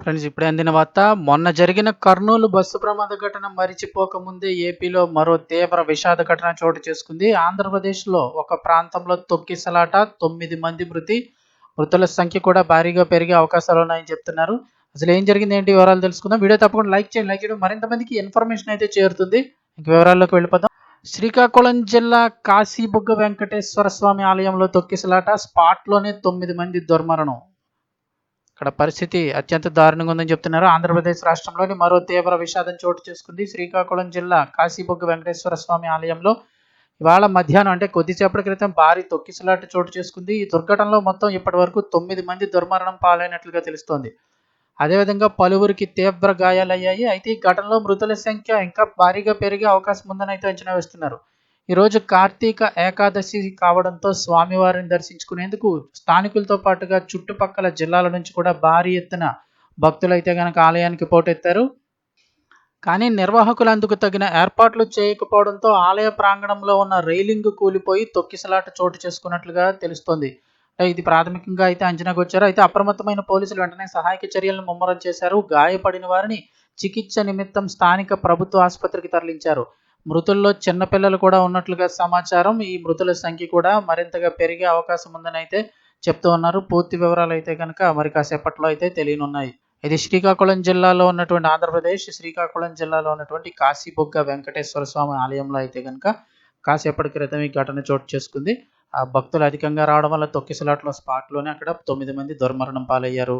Friends ఇప్పుడే అందిన వార్త? మొన్న జరిగిన కర్నూలు బస్సు ప్రమాద ఘటన మరిచిపోకముందే ఏపీలో మరో తీవ్ర విషాద ఘటన చోటు చేసుకుంది. ఆంధ్రప్రదేశ్లో ఒక ప్రాంతంలో తొక్కిసలాట తొమ్మిది మంది మృతి మృతుల సంఖ్య కూడా భారీగా పెరిగే అవకాశాలు ఉన్నాయని చెప్తున్నారు. అసలు ఏం జరిగింది ఏంటి వివరాలు తెలుసుకుందాం. వీడియో తప్పకుండా లైక్ చేయండి లైక్ చేయడం మరింత మందికి ఇన్ఫర్మేషన్ అయితే చేరుతుంది. ఇంక వివరాల్లోకి వెళ్ళిపోదాం. శ్రీకాకుళం జిల్లా కాశీబుగ్గ వెంకటేశ్వర స్వామి ఆలయంలో తొక్కిసలాట స్పాట్లోనే తొమ్మిది మంది దుర్మరణం. ఇక్కడ పరిస్థితి అత్యంత దారుణంగా ఉందని చెప్తున్నారు. ఆంధ్రప్రదేశ్ రాష్ట్రంలోని మరో తీవ్ర విషాదం చోటు చేసుకుంది. శ్రీకాకుళం జిల్లా కాశీబొగ్గు వెంకటేశ్వర స్వామి ఆలయంలో ఇవాళ మధ్యాహ్నం అంటే కొద్దిసేపటి క్రితం భారీ తొక్కిసలాట చోటు చేసుకుంది. ఈ దుర్ఘటనలో మొత్తం ఇప్పటి వరకు తొమ్మిది మంది దుర్మరణం పాలైనట్లుగా తెలుస్తోంది. అదేవిధంగా పలువురికి తీవ్ర గాయాలయ్యాయి. అయితే ఈ ఘటనలో మృతుల సంఖ్య ఇంకా భారీగా పెరిగే అవకాశం ఉందని అయితే అంచనా వేస్తున్నారు. ఈరోజు కార్తీక ఏకాదశి కావడంతో స్వామివారిని దర్శించుకునేందుకు స్థానికులతో పాటుగా చుట్టుపక్కల జిల్లాల నుంచి కూడా భారీ ఎత్తున భక్తులైతే గనక ఆలయానికి పోటెత్తారు. కానీ నిర్వాహకులు అందుకు తగిన ఏర్పాట్లు చేయకపోవడంతో ఆలయ ప్రాంగణంలో ఉన్న రైలింగ్ కూలిపోయి తొక్కిసలాట చోటు చేసుకున్నట్లుగా తెలుస్తోంది. ఇది ప్రాథమికంగా అయితే అంచనాకు వచ్చారు. అయితే అప్రమత్తమైన పోలీసులు వెంటనే సహాయక చర్యలను ముమ్మరం చేశారు. గాయపడిన వారిని చికిత్స నిమిత్తం స్థానిక ప్రభుత్వ ఆసుపత్రికి తరలించారు. మృతుల్లో చిన్నపిల్లలు కూడా ఉన్నట్లుగా సమాచారం. ఈ మృతుల సంఖ్య కూడా మరింతగా పెరిగే అవకాశం ఉందని అయితే చెప్తూ ఉన్నారు. పూర్తి వివరాలు అయితే కనుక మరి కాసేపట్లో అయితే తెలియనున్నాయి. ఇది శ్రీకాకుళం జిల్లాలో ఉన్నటువంటి ఆంధ్రప్రదేశ్ శ్రీకాకుళం జిల్లాలో ఉన్నటువంటి కాశీబొగ్గ వెంకటేశ్వర స్వామి ఆలయంలో అయితే కనుక కాసేపటి క్రితం ఈ ఘటన చోటు చేసుకుంది. ఆ భక్తులు అధికంగా రావడం వల్ల తొక్కిసలాట్లో స్పాట్లోనే అక్కడ తొమ్మిది మంది దుర్మరణం పాలయ్యారు.